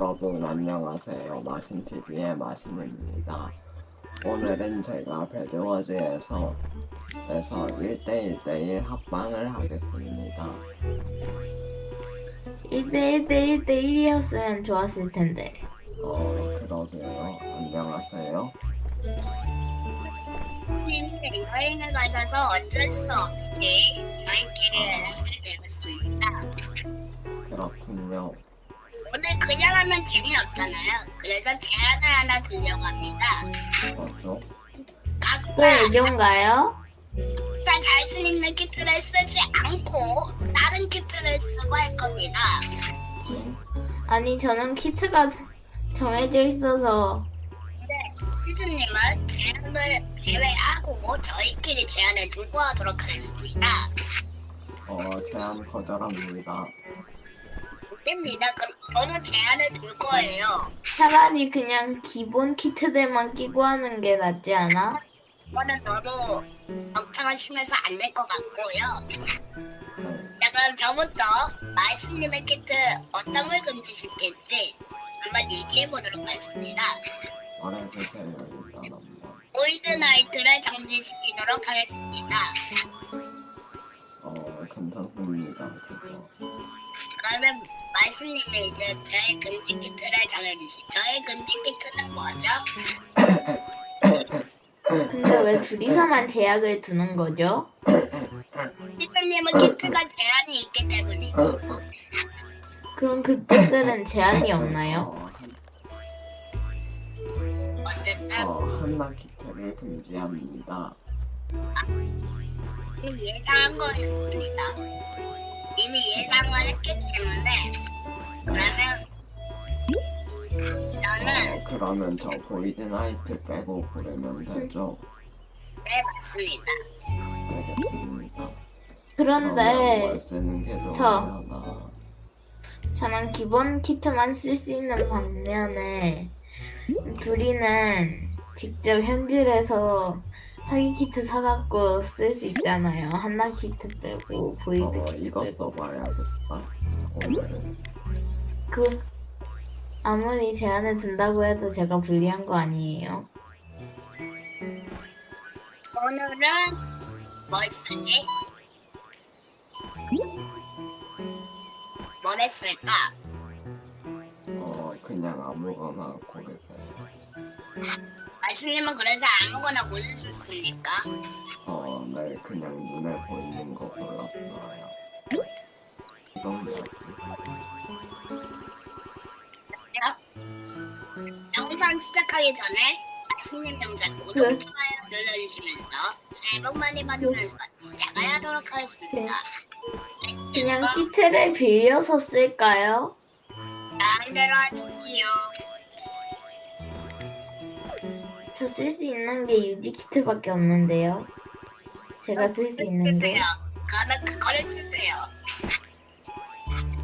여러분 안녕하세요. 마신TV의 마신입니다. 오늘은 제가 배드워즈에서 에서 1대1대1 합방을 하겠습니다. 1대1대1대1이었으면 좋았을 텐데. 어, 그러게요. 안녕하세요. 선생님이 여행을 가셔서 어쩔 수 없이 여행기를 내렸습니다. 그렇군요. 오늘 그냥 하면 재미없잖아요. 그래서 제안을 하나 드려고 합니다. 뭐죠? 각자, 왜 애교인가요? 각자 자신 있는 키트를 쓰지 않고 다른 키트를 쓰고 할 겁니다. 아니, 저는 키트가 정해져 있어서. 퀴즈님은 제안을 제외하고 저희끼리 제안을 두고 하도록 하겠습니다. 어, 제안 거절합니다. 그럼 저는 제안을 둘 거예요. 차라리 그냥 기본 키트들만 끼고 하는 게 낫지 않아? 이거는 너무 멍청한 심해서 안 될 것 같고요. 네, 자 그럼 저부터 마이스님의 키트 어떤 걸 금지시킬지 한번 얘기해 보도록 하겠습니다. 골드나이트를 정지시키도록 하겠습니다. 마이스님이 이제 저의 금지 키트를 정해주시. 저의 금지 키트는 뭐죠? 근데 왜 둘이서만 제약을 두는 거죠? 피프님은 키트가 제한이 있기 때문이죠. 그럼 그 키트들은 제한이 없나요? 어, 어쨌든 어, 한나 키트를 금지합니다. 이미 예상한 거였습니다. 이미 예상을 했기 때문에 그러면 저는 어, 그러면 저 보이드나이트 빼고 부르면 되죠? 네 맞습니다. 알겠습니다. 그런데 뭘 쓰는 게 저- 좋으려나? 저는 기본 키트만 쓸 수 있는 반면에 둘이는 직접 현질해서 사기 키트 사갖고 쓸 수 있잖아요. 한나 키트 빼고 보이드 어, 키트 이거. 써봐야겠다. 오늘은. 그 아무리 제안을 든다고 해도 제가 불리한 거 아니에요. 오늘은 뭘 쓰지? 뭘 했을까? 어, 그냥 아무거나 고르세요. 말씀님은 그래서 아무거나 고를 수 있습니까? 어, 네, 그냥 눈에 보이는 거 골랐어요. 이건 뭐지? 영상 시작하기 전에 영상 구독, 네. 좋아요 눌러주시면서 새해 복 많이 받으면서 시작을 하도록 하겠습니다. 그냥 키트를 빌려서 쓸까요? 마음대로 하시지요. 저 쓸 수 있는 게 유지 키트밖에 없는데요. 제가 쓸 수 있는 게 쓰세요. 그거를 쓰세요.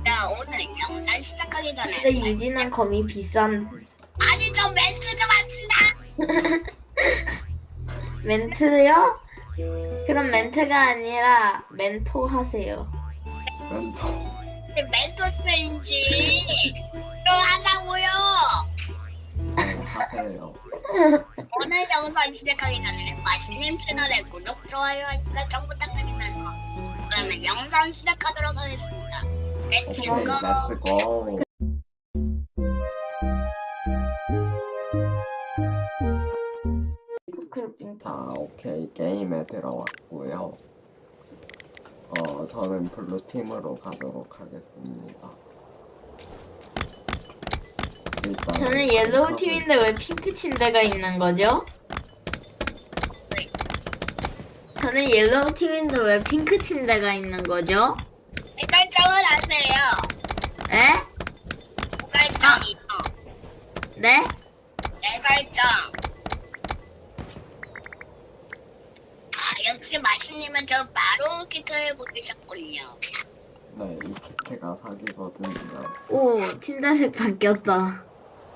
자, 오늘 영상 시작하기 전에 근데 유지는 거미 비싼 아니 저 멘트 좀 합시다. 멘트요? 그럼 멘트가 아니라 멘토 하세요. 멘토. 멘토스인지 좀 하자고요. 네, 하세요. 오늘 영상 시작하기 전에 마신님 채널에 구독, 좋아요 설정 부탁드리면서 그러면 영상 시작하도록 하겠습니다. 렛츠 오케이, 고! 렛츠고. 자, 오케이. 게임에 들어왔고요. 어, 저는 블루팀으로 가도록 하겠습니다. 일단 저는 옐로우 팀인데 왜 핑크 침대가 있는 거죠? 저는 옐로우 팀인데 왜 핑크 침대가 있는 거죠? 설정을 하세요. 에? 설정이요. 네? 내 설정. 아 역시 마신님은 저 바로 키트를 고르셨군요. 네, 이 키트가 사기거든요. 오, 침대색 바뀌었다.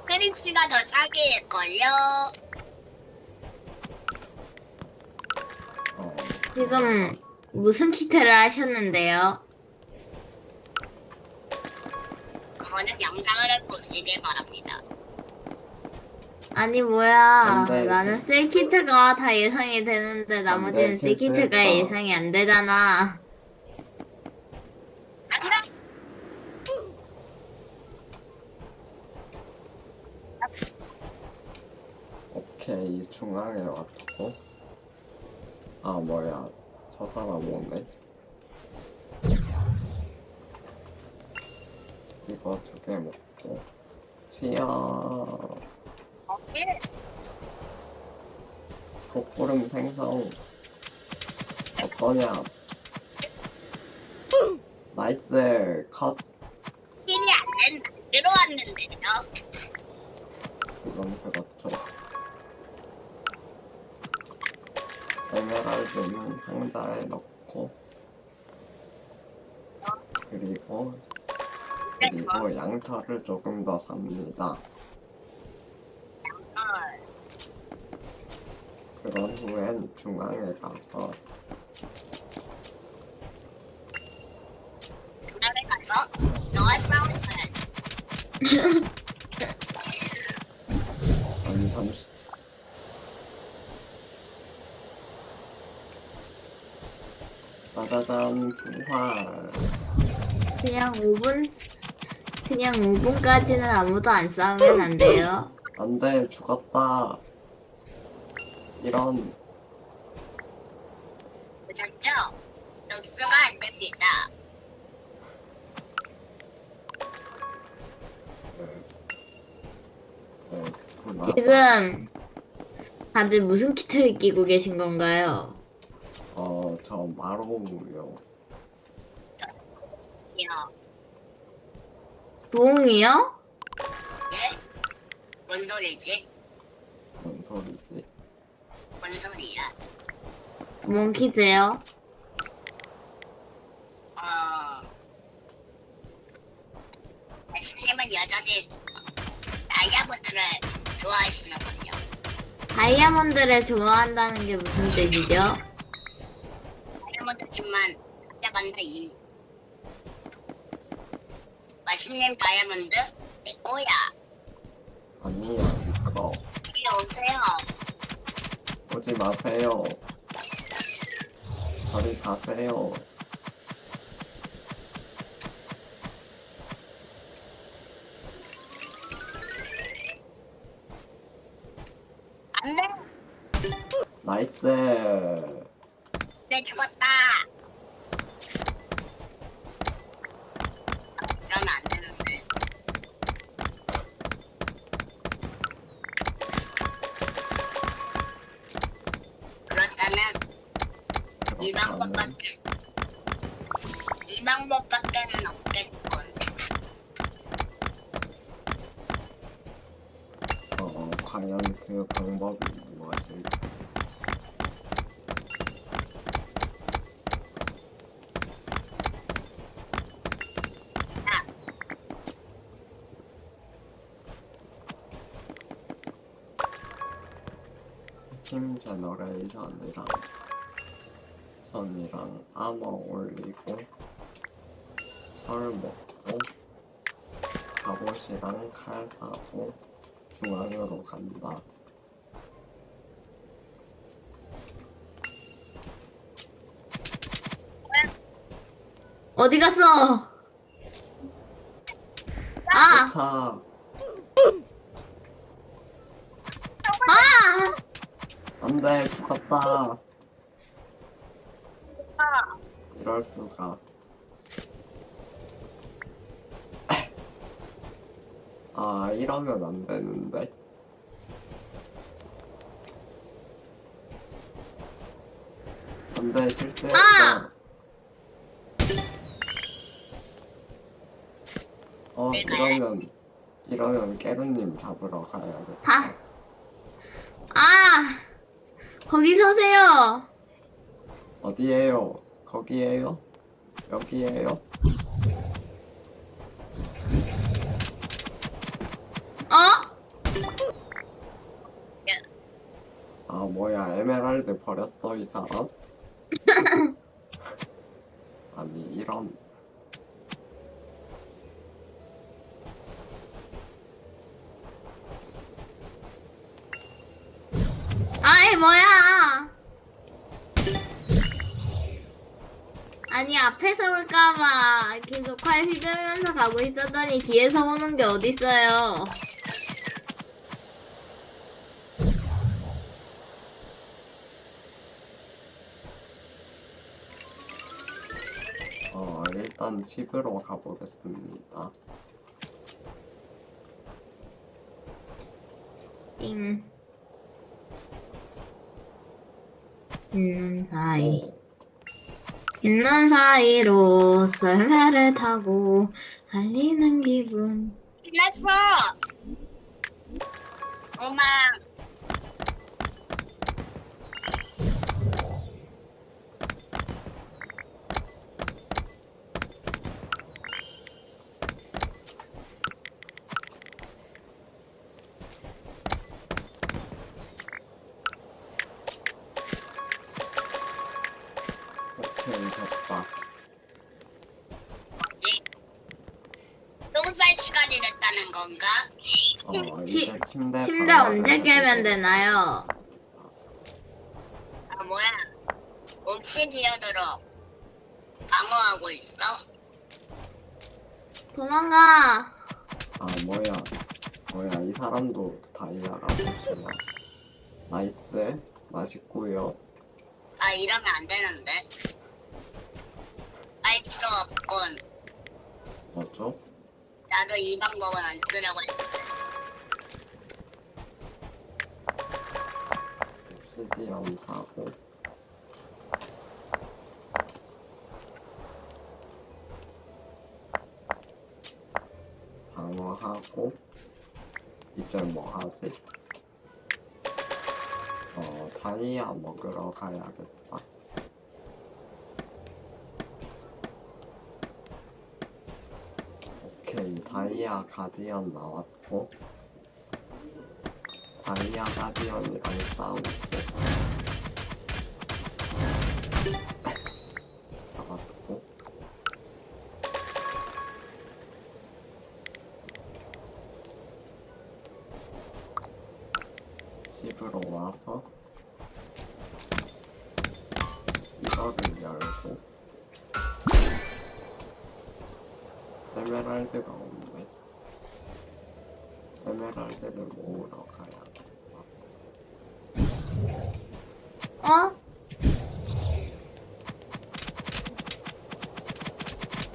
크릭스가 더 싸게 일걸요. 어, 지금 무슨 키트를 하셨는데요? 그거는 영상을 보시길 바랍니다. 아니 뭐야. 안 돼, 나는 실- 셀키트가 다 예상이 되는데 나머지는 셀키트가 실수했다. 예상이 안 되잖아. 오케이 중앙에 왔고. 아 뭐야. 저 사람 오네. 이거 두 개 먹고. 튀어 독구름 생성. 어떠냐 나이스. 컷. 킬이 안 된다. 들어왔는데요. 이건 그렇죠. 에메랄드는 상자에 넣고 그리고 그리고 양털을 조금 더 삽니다 어, 그런 후엔 중앙에 가서 아니 잠시 짜자잔 부활. 그냥 5분? 그냥 5분까지는 아무도 안 싸우면 안 돼요. 안돼 죽었다 이런 보셨죠? 녹수가 안 됩니다. 네, 구나 지금 다들 무슨 키트를 끼고 계신 건가요? 어 저 마로우요 야, 부엉이요? 예? 뭔 소리지? 뭔 소리지 뭔 소리야? 뭔 키트요? 어, 말씀님은 여전히 다이아몬드를 좋아하시는군요. 다이아몬드를 좋아한다는 게 무슨 뜻이죠? 다이아몬드지만 다이아몬드 임. 맛있는 다이아몬드 이거야. 아니야 이거 이리 오세요. 오지 마세요 저리 가세요 안돼. 나이스 내 죽었다. 이러면 안 방법밖에 이 방법밖에는 없겠군. 어, 과연 그 방법이 무엇일까? 팀 제너레이션이랑 선이랑 아머 올리고 철 먹고 갑옷이랑 칼 사고 중앙으로 간다. 어디 갔어? 아! 좋다. 아! 안돼 죽었다. 아, 이럴 수가. 아 이러면 안 되는데. 안 돼 실수했어. 아! 어 이러면 이러면 깨르님 잡으러 가야겠다. 다. 아! 거기 서세요. 어디에요? 거기에요? 여기에요? 어? 아 뭐야 에메랄드 버렸어 이 사람? 아니 이런 올까봐 계속 활 휘두르면서 가고 있었더니 뒤에서 오는 게 어딨어요. 어, 일단 집으로 가보겠습니다. 띵. 있는 사이. 오, 있는 사이로 썰매를 타고 달리는 기분. 끝났어. 엄마. 해주고 되나요? 아 뭐야? 옵시디언으로 방어하고 있어? 도망가. 아, 뭐야. 뭐야, 이 사람도 다이아가 좋구나. 나이스. 맛있고요. 아 이러면 안 되는데. 알수 없군. 뭐죠? 나도 이 방법은 안 쓰려고 했. 옵 시디언 사고. 방어하고. 이제 뭐 하지? 어, 다이아 먹으러 가야겠다. 오케이, 다이아 가디언 나왔고. 다이아 가디언이랑 싸우고. 잡았고. 집으로 와서 이거를 열고 에메랄드가 없네 에메랄드를 모으러 가야 어?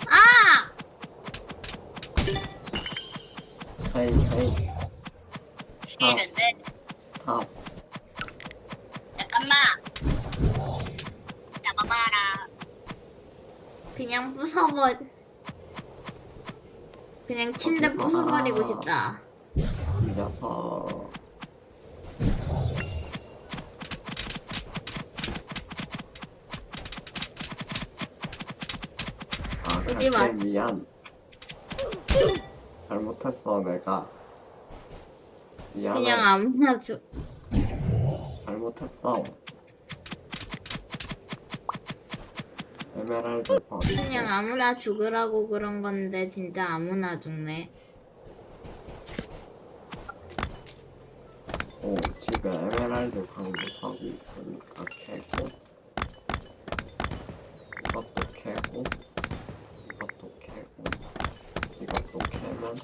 아! 헤이 헤이 싫은데? 스탑 잠깐만. 잡아봐라. 그냥 부숴버. 그냥 침대 어디서 부숴버리고 나. 싶다. 이 녀석 아 오지 마. 갈게 미안 잘못했어 내가 미안해 그냥 아무나 줘. 잘못했어 에메랄드 버리고 그냥 아무나 죽으라고 그런 건데 진짜 아무나 죽네. 오 지금 에메랄드 강북하고 있으니까 캐고 이것도 캐고 이것도 캐고 이것도 캐면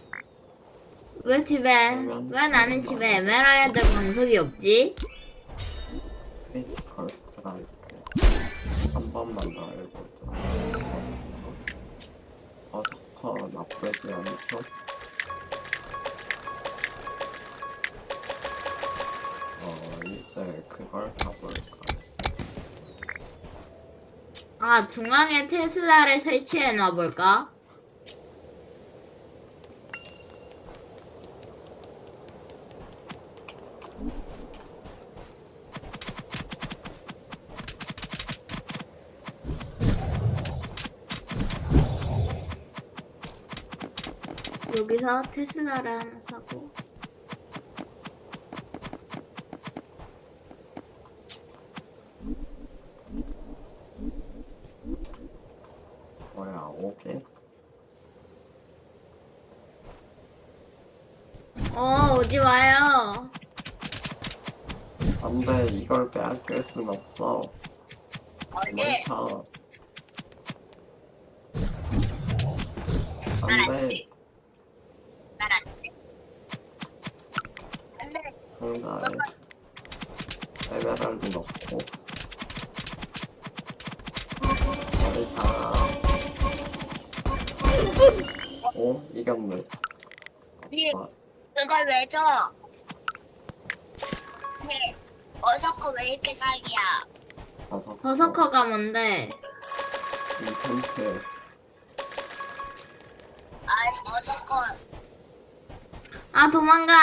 왜 집에 왜 나는 집에 에메랄드 광석이 없지? 한 번만 더 해보자 버서커 버서커 나쁘지 않죠? 어 이제 그걸 사볼까 아 중앙에 테슬라를 설치해 놔볼까? 여기서 테슬라를 하나 사고. 뭐야 오게 어 오지 마요. 안돼 이걸 빼앗길 순 없어. 어디? 멈춰 안돼 니 아, 그걸 왜 줘? 니 어서커 왜 이렇게 사기야? 버섯 버서커가 뭔데? 인텐트 아니 어서커 아 도망가.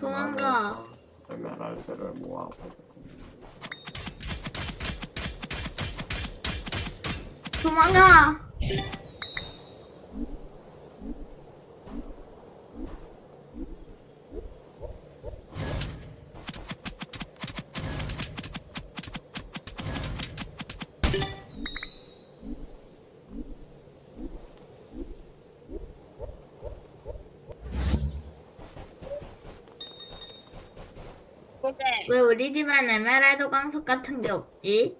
도망가. 에메랄드를 모아보겠습니다 도망가. 왜 우리 집엔 에메랄드 광석 같은 게 없지?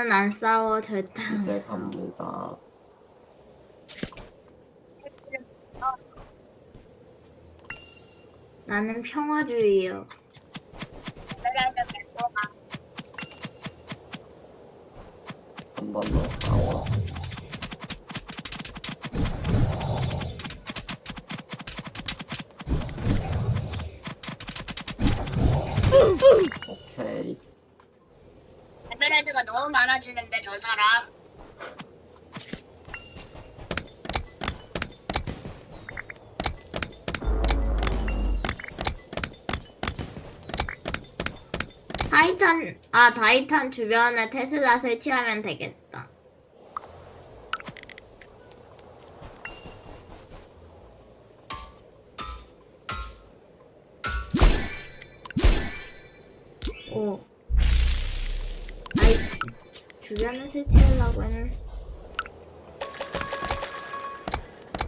나는 안 싸워 절대. 안 이제 싸워. 갑니다 나는 평화주의요. 한 번 더 싸워 오케이 에메랄드가 너무 많아지는데 저 사람 타이탄 아 타이탄 주변에 테슬라 설치하면 되겠다. 하려고 했는.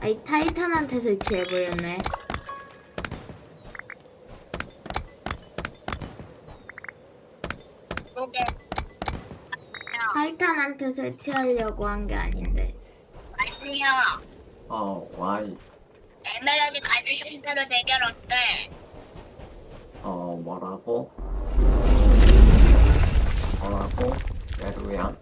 아이 타이탄한테 설치해버렸네. 타이탄한테 설치하려고 한 게 아닌데. 말씀이요 어 와이 에메랄드 가진 상태로 대결 어때? 어 뭐라고? 뭐라고? 예루야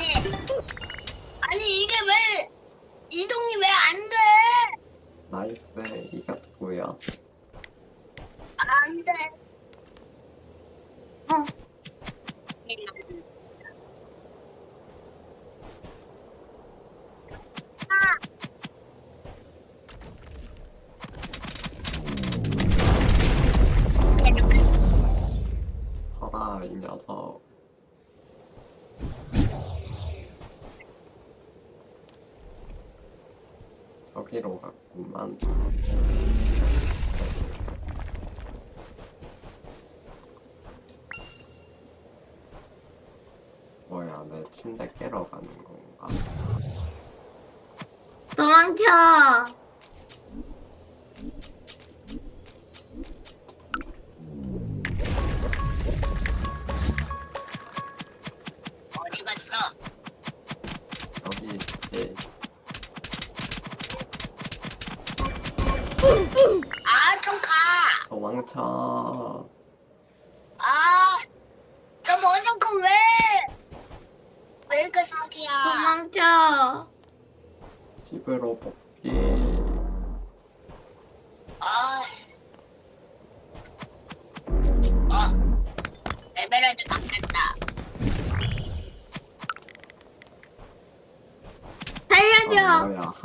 아니 아니 이게 왜 이동이 왜 안 돼? 나이스 이겼고요 안 돼. 어. 서라 이 녀석 저기로 갔구만 뭐야 내 침대 깨러 가는 건가? 도망쳐!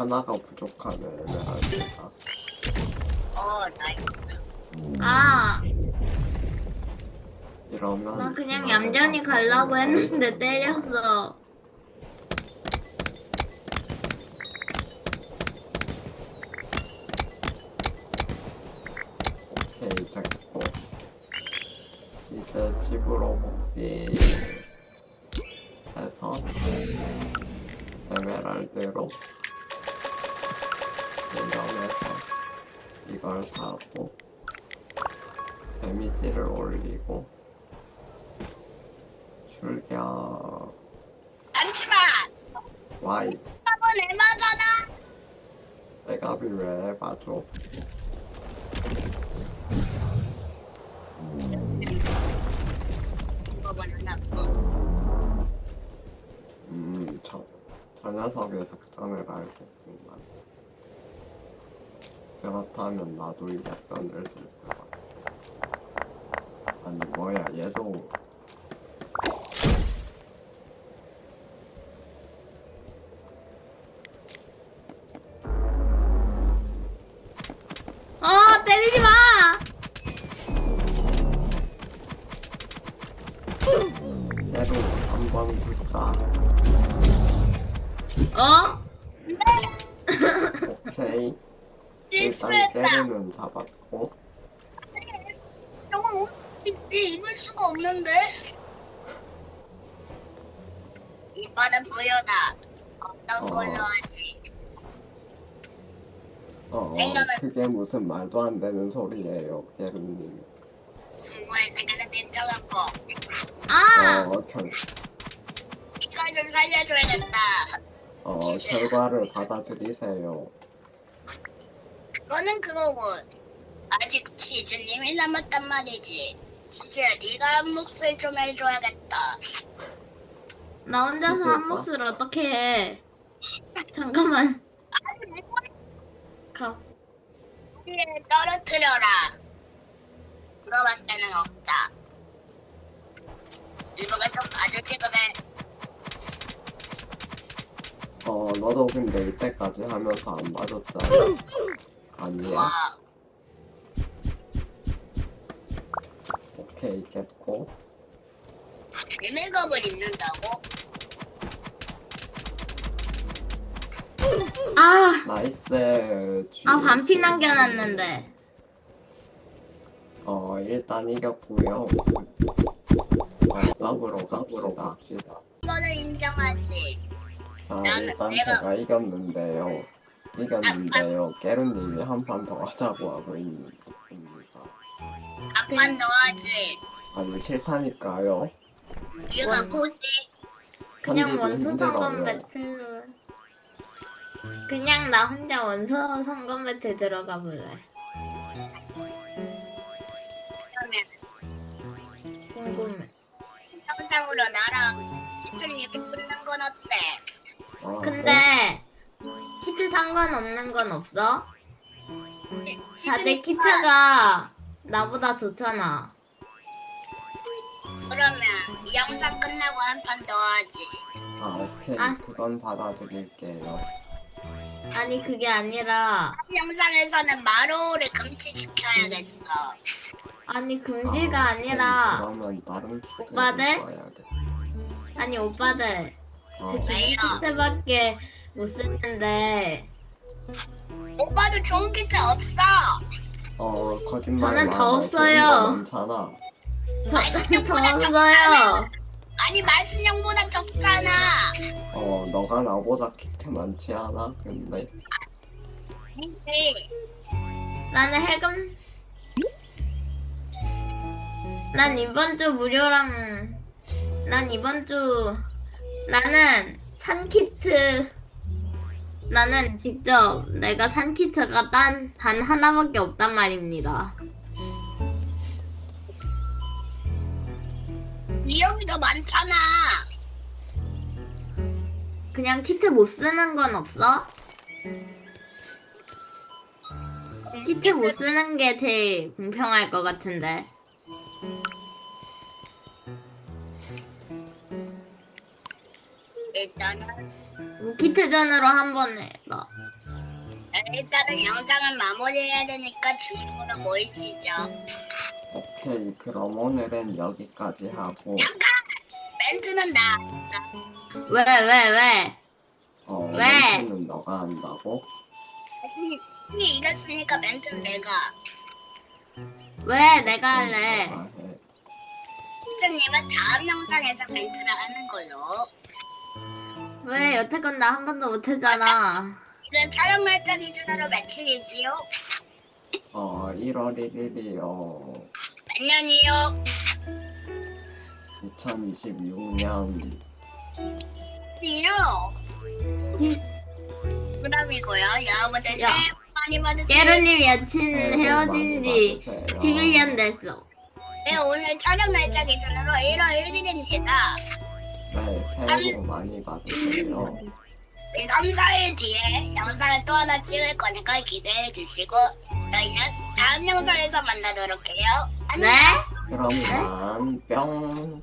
하나가 부족하네 에메랄드가 어, 나이스. 아, 이러면 나 그냥 얌전히 가려고 했는데 때렸어. 데미지를 올리고 출격 잠시만. 와이 한번 에마잖아. 내가 왜 봐줘 이거는 나고. 음, 저, 저 녀석의 작전을 알겠구만. 그렇다면 나도 이 작전을 쓸 수가. 아니, 뭐야, 얘도. 어 때리지 마. 얘도 한번 붙자. 어? 오케이. 일단 실수했다. 잡았고. 입을 수가 없는데? 이번엔 무효다. 어떤 어. 걸로 하지? 어, 생각은- 그게 무슨 말도 안 되는 소리예요, 깨르님. 승부의 세계는 인정하고 아. 어, 결, 이걸 좀 살려줘야겠다. 어, 진짜. 결과를 받아들이세요. 그거는 그거고 아직 치즈님이 남았단 말이지. 치즈야 네가 한 몫을 좀 해줘야겠다. 나 혼자서 진짜 한 몫을 어떻게 해? 잠깐만. 가. 위에 떨어뜨려라. 그거밖에는 없다. 일부가 좀 봐주지 그래. 어, 너도 근데 이때까지 하면서 안 맞았잖아. 아니야? 와, 오케이, 깼고. 비밀검을 입는다고? 아. 나이스. 아 쥐. 반피 남겨놨는데. 어, 일단 이겼고요. 어, 서브로 서브로 갑시다. 이거는 인정하지. 자, 일단 제가 이겼는데요. 이겼는데요. 깨루님이 한 판 더 하자고 하고 있습니다. 더 하지. 아니, 싫다니까요. 이유가 원- 뭐지? 그냥 견디기 원수 성검 힘들어요. 배틀. 그냥 나 혼자 원수 성검 배틀 들어가 볼래. 궁금해. 영상으로 나랑 시청님이 붙는 건 어때? 아, 근데 키트 상관없는 건 없어? 다들 키트가 나보다 좋잖아. 그러면 이 영상 끝나고 한 판 더 하지. 아, 오케이. 아. 그건 받아들일게요. 아니 그게 아니라 이 영상에서는 마로우를 금지시켜야겠어. 아니 금지가 아, 아, 니라 오케이. 그러면 다른 오빠들? 아니 오빠들 아, 제 왜요? 키트밖에 못 쓰는데 오빠도 좋은 키트 없어. 어, 거짓말 저는 더 없어요. 많잖아. 저는 더 없어요. 아니 말순영보다 적잖아. 어, 너가 나보다 키트 많지 않아? 근데 아니지. 나는 해금 난 이번 주 무료랑 난 이번 주 나는 산 키트 나는 직접 내가 산 키트가 단, 단 하나밖에 없단 말입니다. 위험이 더 많잖아. 그냥 키트 못 쓰는 건 없어? 키트 못 쓰는 게 제일 공평할 것 같은데. 일단은 키트전으로 한번 해봐. 일단은 영상을 마무리해야 되니까 중심으로 모이시죠. 오케이. 그럼 오늘은 여기까지 하고 잠깐 멘트는 나. 왜, 왜, 왜? 어, 왜? 멘트는 너가 한다고? 이미 이겼으니까 멘트는 내가. 왜 내가 할래? 너가 해. 팀장님은 다음 영상에서 멘트를 하는 걸로. 왜 여태껏 나 한 번도 못했잖아. 지금 촬영 날짜 기준으로 며칠이지요? 어 1월 1일이요 몇 년이요? 2026년 이요. 그럼이고요. 여러분들 야. 새해 복 많이 받으세요. 깨루님 여친 헤어진 지 받으세요. 11년 됐어. 네, 오늘 촬영 날짜 기준으로 1월 1일입니다. 네 새해 복 많이 받으세요 3, 4일 뒤에 영상을 또 하나 찍을 거니까 기대해 주시고 저희는 다음 영상에서 만나도록 해요. 안녕. 네? 그럼 이만 뿅